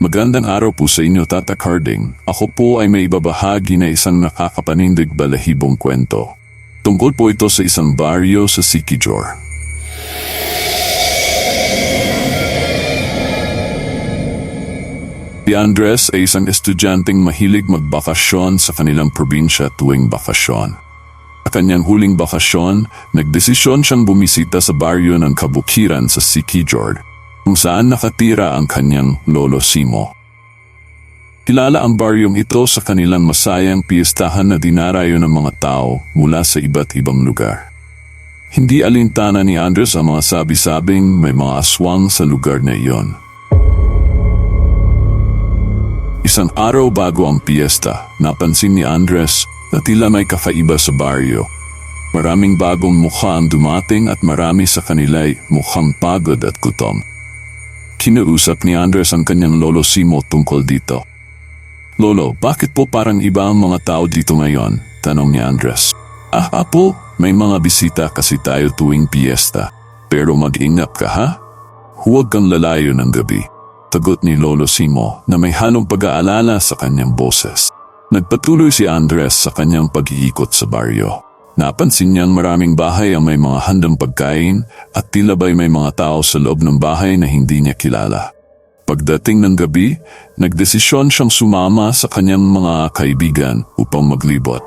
Magandang araw po sa inyo, Tata Carding. Ako po ay may ibabahagi na isang nakakapanindig balahibong kwento. Tungkol po ito sa isang baryo sa Sikijor. Si Andres ay isang estudyanteng mahilig magbakasyon sa kanilang probinsya tuwing bakasyon. Sa kanyang huling bakasyon, nagdesisyon siyang bumisita sa baryo ng kabukiran sa Sikijord, kung saan nakatira ang kanyang lolo Simo. Kilala ang baryong ito sa kanilang masayang piyestahan na dinarayo ng mga tao mula sa iba't ibang lugar. Hindi alintana ni Andres ang mga sabi-sabing may mga aswang sa lugar na iyon. Isang araw bago ang piyesta, napansin ni Andres na tila may kakaiba sa baryo. Maraming bagong mukha ang dumating at marami sa kanila'y mukhang pagod at gutom. Kinausap ni Andres ang kanyang lolo Simo tungkol dito. Lolo, bakit po parang iba ang mga tao dito ngayon? Tanong ni Andres. Ah, apo, may mga bisita kasi tayo tuwing piyesta. Pero mag-ingat ka ha? Huwag kang lalayo ng gabi. Tagot ni Lolo Simo na may halong pag-aalala sa kanyang boses. Nagpatuloy si Andres sa kanyang pag-iikot sa baryo. Napansin niyang maraming bahay ang may mga handang pagkain at tila ba'y may mga tao sa loob ng bahay na hindi niya kilala. Pagdating ng gabi, nagdesisyon siyang sumama sa kanyang mga kaibigan upang maglibot.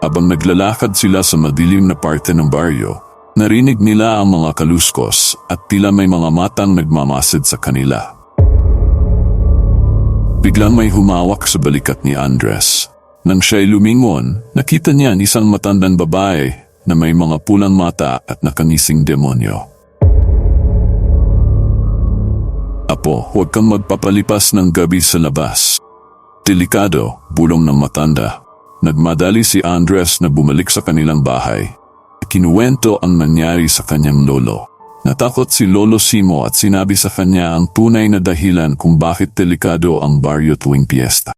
Habang naglalakad sila sa madilim na parte ng baryo, narinig nila ang mga kaluskos at tila may mga matang nagmamasid sa kanila. Biglang may humawak sa balikat ni Andres. Nang siya'y lumingon, nakita niya ang isang matandang babae na may mga pulang mata at nakangising demonyo. Apo, huwag kang magpapalipas ng gabi sa labas. Delikado, bulong ng matanda. Nagmadali si Andres na bumalik sa kanilang bahay. Kinuwento ang nangyari sa kanyang lolo. Natakot si Lolo Simo at sinabi sa kanya ang tunay na dahilan kung bakit delikado ang baryo tuwing piyesta.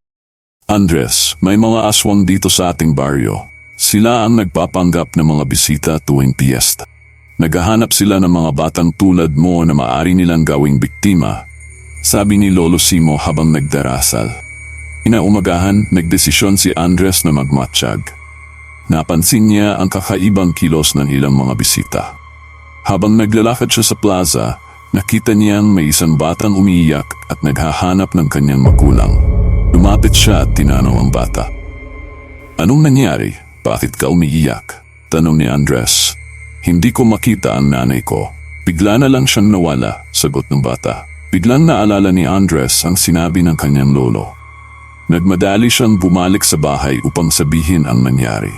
Andres, may mga aswang dito sa ating baryo. Sila ang nagpapanggap ng mga bisita tuwing piyesta. Naghahanap sila ng mga batang tulad mo na maari nilang gawing biktima, sabi ni Lolo Simo habang nagdarasal. Inaumagahan, nagdesisyon si Andres na magmatsyag. Napansin niya ang kakaibang kilos ng ilang mga bisita. Habang naglalakad siya sa plaza, nakita niyang may isang batang umiiyak at naghahanap ng kanyang magulang. Lumapit siya at tinanaw ang bata. Anong nangyari? Bakit ka umiiyak? Tanong ni Andres. Hindi ko makita ang nanay ko. Bigla na lang siyang nawala, sagot ng bata. Biglang naalala ni Andres ang sinabi ng kanyang lolo. Nagmadali siyang bumalik sa bahay upang sabihin ang nangyari.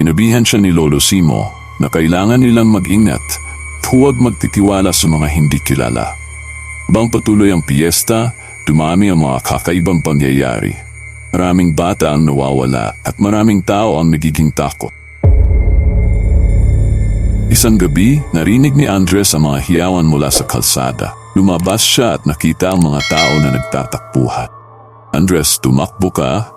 Inabihan siya ni Lolo Simo na kailangan nilang mag-ingat at huwag magtitiwala sa mga hindi kilala. Bang patuloy ang piyesta, dumami ang mga kakaibang pangyayari. Maraming bata ang nawawala at maraming tao ang nagiging takot. Isang gabi, narinig ni Andres ang mga hiyawan mula sa kalsada. Lumabas siya at nakita ang mga tao na nagtatakbuhan. Andres, tumakbo ka.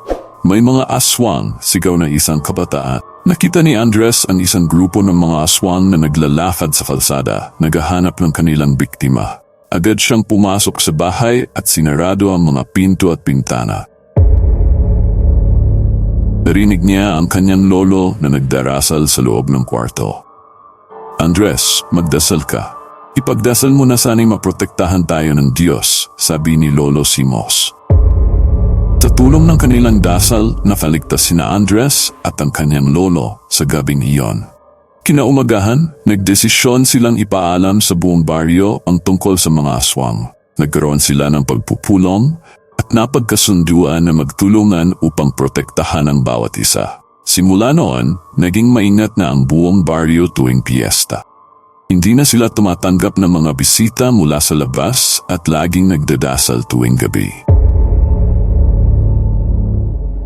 May mga aswang, sigaw ng isang kabataan. Nakita ni Andres ang isang grupo ng mga aswang na naglalakad sa kalsada, naghahanap ng kanilang biktima. Agad siyang pumasok sa bahay at sinarado ang mga pinto at pintana. Narinig niya ang kanyang lolo na nagdarasal sa loob ng kwarto. Andres, magdasal ka. Ipagdasal mo na sana'y maprotektahan tayo ng Diyos, sabi ni Lolo Simos. Sa tulong ng kanilang dasal, nakaligtas sina Andres at ang kanyang lolo sa gabing iyon. Kinaumagahan, nagdesisyon silang ipaalam sa buong baryo ang tungkol sa mga aswang. Nagkaroon sila ng pagpupulong at napagkasunduan na magtulungan upang protektahan ang bawat isa. Simula noon, naging maingat na ang buong baryo tuwing piyesta. Hindi na sila tumatanggap ng mga bisita mula sa labas at laging nagdadasal tuwing gabi.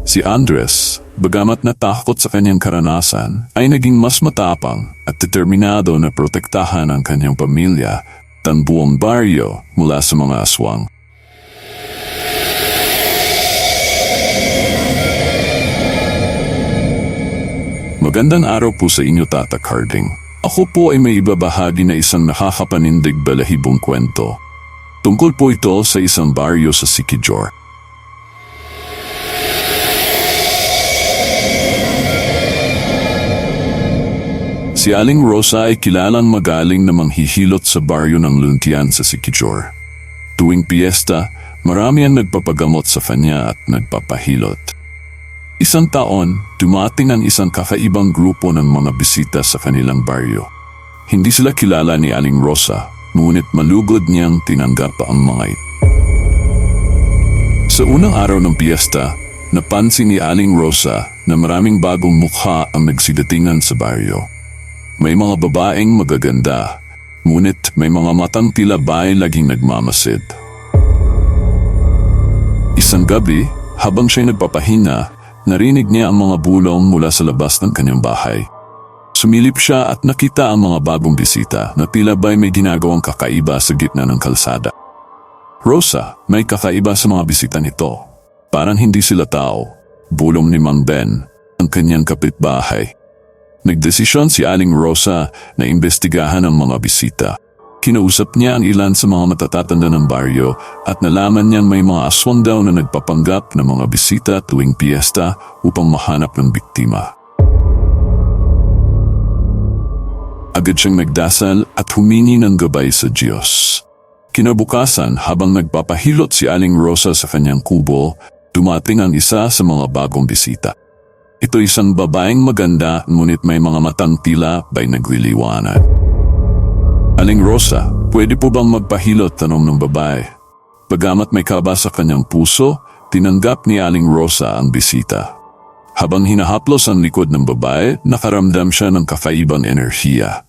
Si Andres, bagamat natakot sa kanyang karanasan, ay naging mas matapang at determinado na protektahan ang kanyang pamilya at buong baryo mula sa mga aswang. Magandang araw po sa inyo, Tata Carding. Ako po ay may ibabahagi na isang nakakapanindig balahibong kwento. Tungkol po ito sa isang baryo sa Sikijor. Si Aling Rosa ay kilalang magaling na manghihilot sa baryo ng Luntian sa Sikijor. Tuwing piyesta, marami ang nagpapagamot sa kanya at nagpapahilot. Isang taon, dumating ang isang kakaibang grupo ng mga bisita sa kanilang baryo. Hindi sila kilala ni Aling Rosa, ngunit malugod niyang tinanggap ang mga ito. Sa unang araw ng piyesta, napansin ni Aling Rosa na maraming bagong mukha ang nagsidatingan sa baryo. May mga babaeng magaganda, ngunit may mga matang tila bay laging nagmamasid. Isang gabi, habang siya'y nagpapahinga, narinig niya ang mga bulong mula sa labas ng kanyang bahay. Sumilip siya at nakita ang mga bagong bisita na tila ba'y may ginagawang kakaiba sa gitna ng kalsada. Rosa, may kakaiba sa mga bisita nito. Parang hindi sila tao. Bulong ni Mang Ben, ang kanyang kapitbahay. Nagdesisyon si Aling Rosa na imbestigahan ang mga bisita. Kinausap niya ang ilan sa mga matatatanda ng baryo at nalaman niyang may mga aswang daw na nagpapanggap ng mga bisita tuwing piyesta upang mahanap ng biktima. Agad siyang nagdasal at humingi ng gabay sa Diyos. Kinabukasan habang nagpapahilot si Aling Rosa sa kanyang kubo, dumating ang isa sa mga bagong bisita. Ito isang babaeng maganda ngunit may mga matang tila ba'y nagliliwanag. Aling Rosa, pwede po bang magpahilot tanong ng babae? Bagamat may kaba sa kanyang puso, tinanggap ni Aling Rosa ang bisita. Habang hinahaplos ang likod ng babae, nakaramdam siya ng kakaibang enerhiya.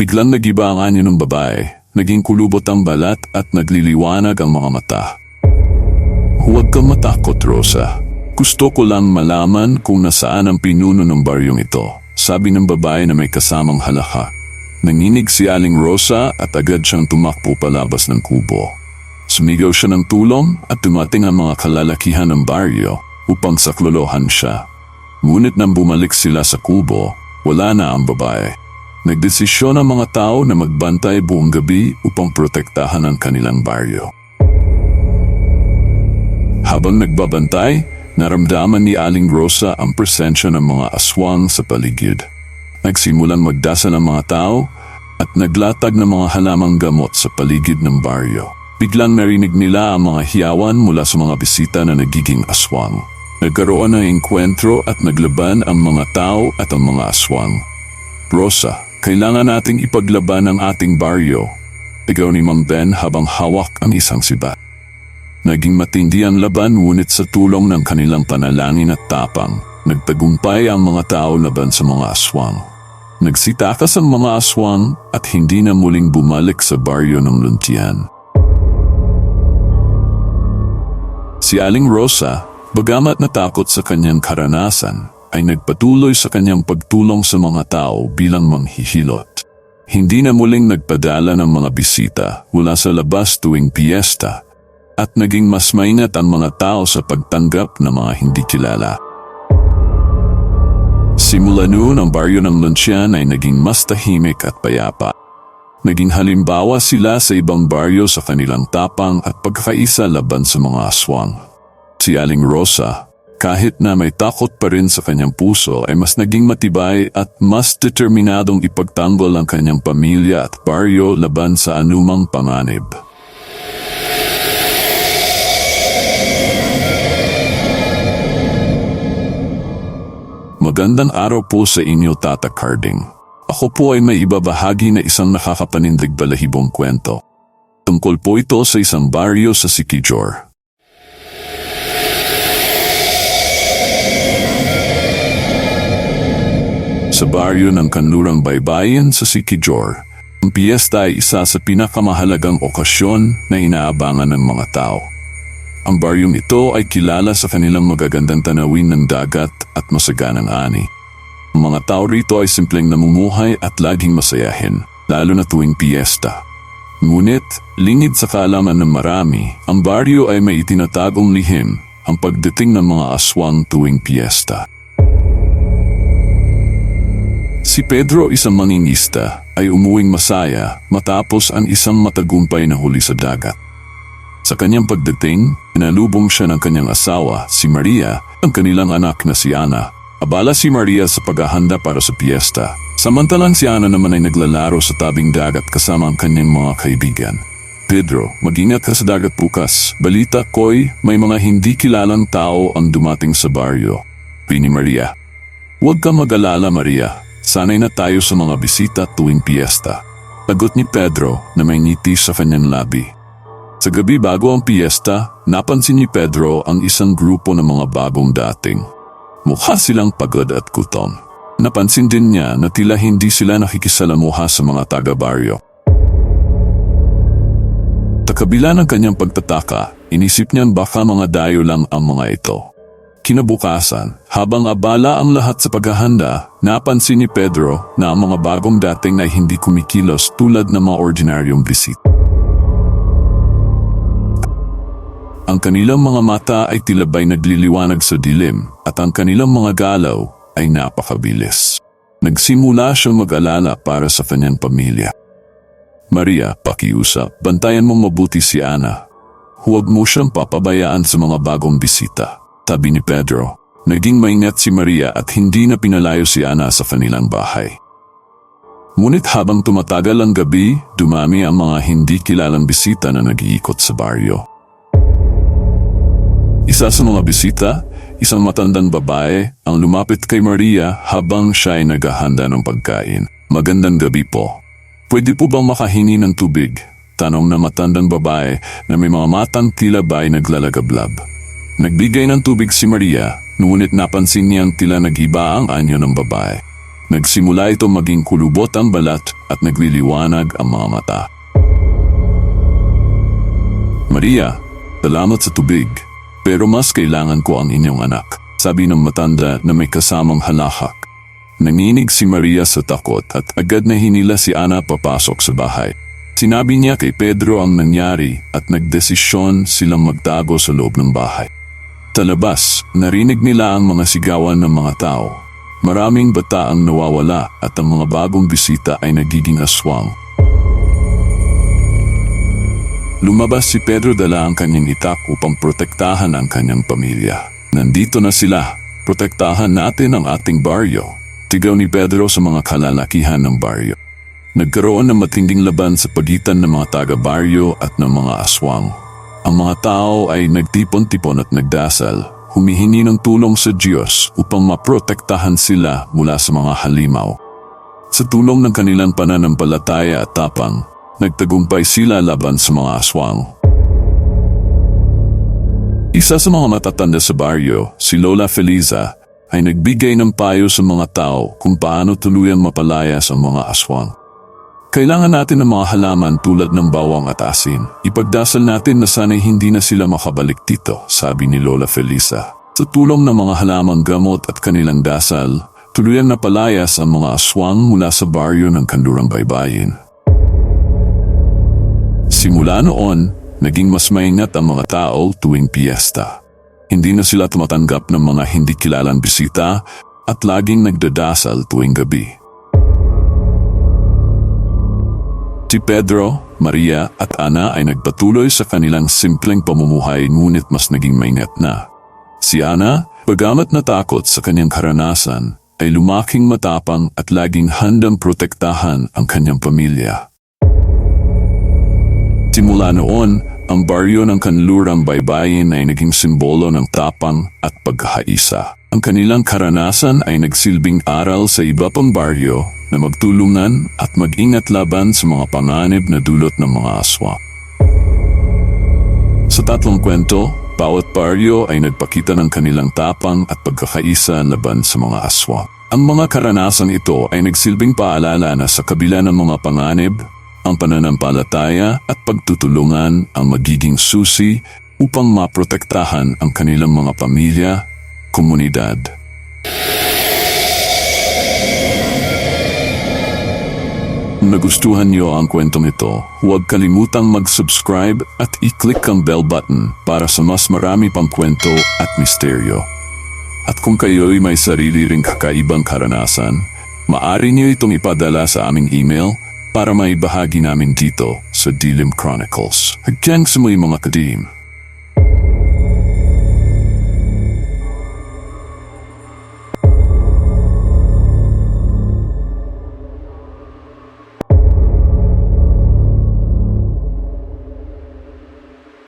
Biglang nagiba ang anyo ng babae, naging kulubot ang balat at nagliliwanag ang mga mata. Huwag kang matakot, Rosa. Gusto ko lang malaman kung nasaan ang pinuno ng baryong ito, sabi ng babae na may kasamang halaka. Nanginig si Aling Rosa at agad siyang tumakbo palabas ng kubo. Sumigaw siya ng tulong at dumating ang mga kalalakihan ng baryo upang saklolohan siya. Ngunit nang bumalik sila sa kubo, wala na ang babae. Nagdesisyon ang mga tao na magbantay buong gabi upang protektahan ang kanilang baryo. Habang nagbabantay, naramdaman ni Aling Rosa ang presensya ng mga aswang sa paligid. Nagsimulang magdasal ang mga tao at naglatag ng mga halamang gamot sa paligid ng baryo. Biglang narinig nila ang mga hiyawan mula sa mga bisita na nagiging aswang. Nagkaroon ng enkwentro at naglaban ang mga tao at ang mga aswang. Rosa, kailangan nating ipaglaban ang ating baryo. Ikaw ni Mang Ben habang hawak ang isang sibat. Naging matindi ang laban ngunit sa tulong ng kanilang panalangin at tapang, nagtagumpay ang mga tao laban sa mga aswang. Nagsitakas ang mga aswang at hindi na muling bumalik sa baryo ng Luntian. Si Aling Rosa, bagamat natakot sa kanyang karanasan, ay nagpatuloy sa kanyang pagtulong sa mga tao bilang manghihilot. Hindi na muling nagpadala ng mga bisita mula sa labas tuwing piyesta at naging mas maingat ang mga tao sa pagtanggap ng mga hindi kilala. Simula noon ang baryo ng Luncian ay naging mas tahimik at payapa. Naging halimbawa sila sa ibang baryo sa kanilang tapang at pagkakaisa laban sa mga aswang. Si Aling Rosa, kahit na may takot pa rin sa kanyang puso ay mas naging matibay at mas determinadong ipagtanggol ang kanyang pamilya at baryo laban sa anumang panganib. Magandang araw po sa inyo, Tata Carding. Ako po ay may ibabahagi na isang nakakapanindig balahibong kwento. Tungkol po ito sa isang baryo sa Sikijor. Sa baryo ng kanlurang baybayin sa Sikijor, ang piyesta ay isa sa pinakamahalagang okasyon na inaabangan ng mga tao. Ang baryong ito ay kilala sa kanilang magagandang tanawin ng dagat at masaganang ani. Ang mga tao rito ay simpleng namumuhay at laging masayahin, lalo na tuwing piyesta. Ngunit, lingid sa kaalaman ng marami, ang baryo ay may itinatagong lihim ang pagdating ng mga aswang tuwing piyesta. Si Pedro isang mangingista ay umuwing masaya matapos ang isang matagumpay na huli sa dagat. Sa kanyang pagdating, inalubong siya ng kanyang asawa, si Maria, ang kanilang anak na si Ana. Abala si Maria sa paghahanda para sa piyesta. Samantalang si Ana naman ay naglalaro sa tabing dagat kasama ang kanyang mga kaibigan. Pedro, mag-ingat ka sa dagat bukas. Balita ko'y may mga hindi kilalang tao ang dumating sa baryo. Pini Maria. Huwag ka mag-alala Maria. Sanay na tayo sa mga bisita tuwing piyesta. Lagot ni Pedro na may ngiti sa kanyang labi. Sa gabi bago ang piyesta, napansin ni Pedro ang isang grupo ng mga bagong dating. Mukha silang pagod at gutom. Napansin din niya na tila hindi sila nakikisalamuha sa mga taga-baryo. Takabila ng kanyang pagtataka, inisip niyan baka mga dayo lang ang mga ito. Kinabukasan, habang abala ang lahat sa paghahanda, napansin ni Pedro na ang mga bagong dating ay hindi kumikilos tulad ng mga ordinaryong bisit. Ang kanilang mga mata ay tilabay nagliliwanag sa dilim at ang kanilang mga galaw ay napakabilis. Nagsimula siyang mag-alala para sa kanyang pamilya. Maria, pakiusap, bantayan mong mabuti si Ana. Huwag mo siyang papabayaan sa mga bagong bisita. Tabi ni Pedro, naging maingat si Maria at hindi na pinalayo si Ana sa kanilang bahay. Ngunit habang tumatagal ang gabi, dumami ang mga hindi kilalang bisita na nag-iikot sa baryo. Isa sa mga bisita, isang matandang babae, ang lumapit kay Maria habang siya ay naghahanda ng pagkain. Magandang gabi po. Pwede po bang makahingi ng tubig? Tanong na matandang babae na may mga matang tila ba ay naglalagablab. Nagbigay ng tubig si Maria, ngunit napansin niyang tila nagiba ang anyo ng babae. Nagsimula ito maging kulubot ang balat at nagliliwanag ang mga mata. Maria, salamat sa tubig. Pero mas kailangan ko ang inyong anak, sabi ng matanda na may kasamang halahak. Nanginig si Maria sa takot at agad na hinila si Ana papasok sa bahay. Sinabi niya kay Pedro ang nangyari at nagdesisyon silang magtago sa loob ng bahay. Talabas, narinig nila ang mga sigawan ng mga tao. Maraming bata ang nawawala at ang mga bagong bisita ay nagiging aswang. Lumabas si Pedro dala ang kanyang itak upang protektahan ang kanyang pamilya. Nandito na sila. Protektahan natin ang ating baryo. Tigaw ni Pedro sa mga kalalakihan ng baryo. Nagkaroon ng matinding laban sa pagitan ng mga taga-baryo at ng mga aswang. Ang mga tao ay nagtipon-tipon at nagdasal, humihingi ng tulong sa Diyos upang maprotektahan sila mula sa mga halimaw. Sa tulong ng kanilang pananampalataya at tapang, nagtagumpay sila laban sa mga aswang. Isa sa mga matatanda sa baryo, si Lola Feliza, ay nagbigay ng payo sa mga tao kung paano tuluyang mapalayas ang mga aswang. Kailangan natin ng mga halaman tulad ng bawang at asin. Ipagdasal natin na sana'y hindi na sila makabalik dito, sabi ni Lola Felisa. Sa tulong ng mga halamang gamot at kanilang dasal, tuluyang napalayas ang mga aswang mula sa baryo ng Kandurang Baybayin. Simula noon, naging mas maingat ang mga tao tuwing piyesta. Hindi na sila tumatanggap ng mga hindi kilalang bisita at laging nagdadasal tuwing gabi. Si Pedro, Maria at Ana ay nagpatuloy sa kanilang simpleng pamumuhay ngunit mas naging maingat na. Si Ana, bagamat natakot sa kanyang karanasan, ay lumaking matapang at laging handang protektahan ang kanyang pamilya. Simula noon, ang baryo ng kanlurang baybayin ay naging simbolo ng tapang at pagkakaisa. Ang kanilang karanasan ay nagsilbing aral sa iba pang baryo na magtulungan at mag-ingat laban sa mga panganib na dulot ng mga aswa. Sa tatlong kwento, bawat baryo ay nagpakita ng kanilang tapang at pagkakaisa laban sa mga aswa. Ang mga karanasan ito ay nagsilbing paalala na sa kabila ng mga panganib, ang pananampalataya at pagtutulungan ang magiging susi upang maprotektahan ang kanilang mga pamilya, komunidad. Nagustuhan niyo ang kwentong ito, huwag kalimutang mag-subscribe at i-click ang bell button para sa mas marami pang kwento at misteryo. At kung kayo'y may sarili ring kakaibang karanasan, maaari niyo itong ipadala sa aming email para maibahagi namin dito sa Dilim Chronicles. Hagkang sa mga kadim,